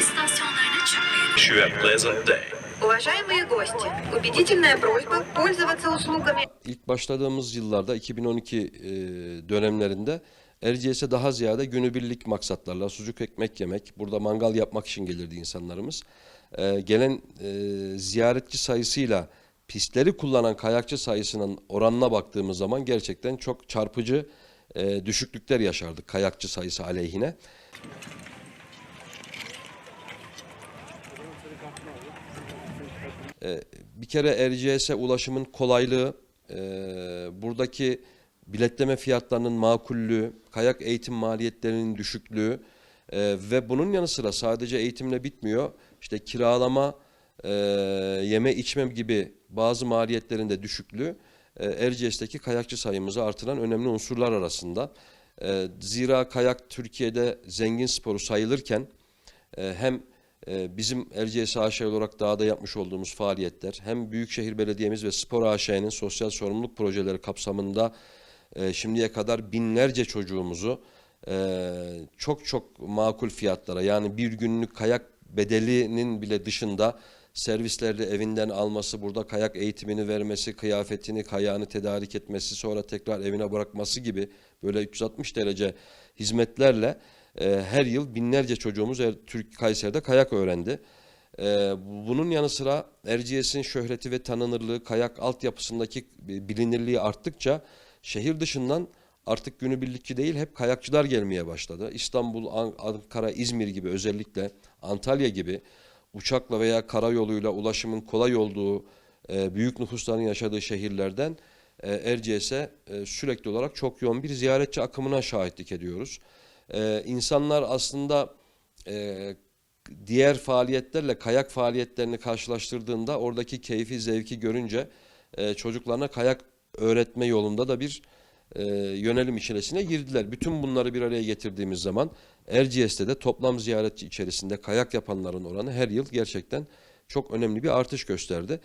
istasyonlarına çıkmayın. Wish you a pleasant day. Уважаемые гости, убедительная просьба пользоваться услугами İlk başladığımız yıllarda 2012 e, dönemlerinde Erciyes'e daha ziyade günübirlik maksatlarla sucuk ekmek yemek, burada mangal yapmak için gelirdi insanlarımız. E, gelen e, ziyaretçi sayısıyla pistleri kullanan kayakçı sayısının oranına baktığımız zaman gerçekten çok çarpıcı e, düşüklükler yaşardık kayakçı sayısı aleyhine. Bir kere Erciyes'e ulaşımın kolaylığı, e, buradaki biletleme fiyatlarının makullüğü, kayak eğitim maliyetlerinin düşüklüğü e, ve bunun yanı sıra sadece eğitimle bitmiyor. İşte kiralama, e, yeme içme gibi bazı maliyetlerin de düşüklüğü e, Erciyes'teki kayakçı sayımızı artıran önemli unsurlar arasında. E, zira kayak Türkiye'de zengin sporu sayılırken e, hem e, bizim Erciyes AŞ olarak dağda yapmış olduğumuz faaliyetler hem Büyükşehir Belediye'miz ve Spor AŞ'nin sosyal sorumluluk projeleri kapsamında e, şimdiye kadar binlerce çocuğumuzu e, çok çok makul fiyatlara yani bir günlük kayak bedelinin bile dışında servislerde evinden alması, burada kayak eğitimini vermesi, kıyafetini, kayağını tedarik etmesi, sonra tekrar evine bırakması gibi böyle 360 derece hizmetlerle e, her yıl binlerce çocuğumuz er, Türk Kayseri'de kayak öğrendi. E, bunun yanı sıra Erciyes'in şöhreti ve tanınırlığı, kayak altyapısındaki bilinirliği arttıkça şehir dışından artık günübirlikçi değil hep kayakçılar gelmeye başladı. İstanbul, An- Ankara, İzmir gibi özellikle Antalya gibi uçakla veya karayoluyla ulaşımın kolay olduğu e, büyük nüfusların yaşadığı şehirlerden e, Erciyes'e e, sürekli olarak çok yoğun bir ziyaretçi akımına şahitlik ediyoruz. E, insanlar aslında e, diğer faaliyetlerle kayak faaliyetlerini karşılaştırdığında oradaki keyfi, zevki görünce e, çocuklarına kayak öğretme yolunda da bir e, yönelim içerisine girdiler. Bütün bunları bir araya getirdiğimiz zaman Erciyes'te de toplam ziyaretçi içerisinde kayak yapanların oranı her yıl gerçekten çok önemli bir artış gösterdi.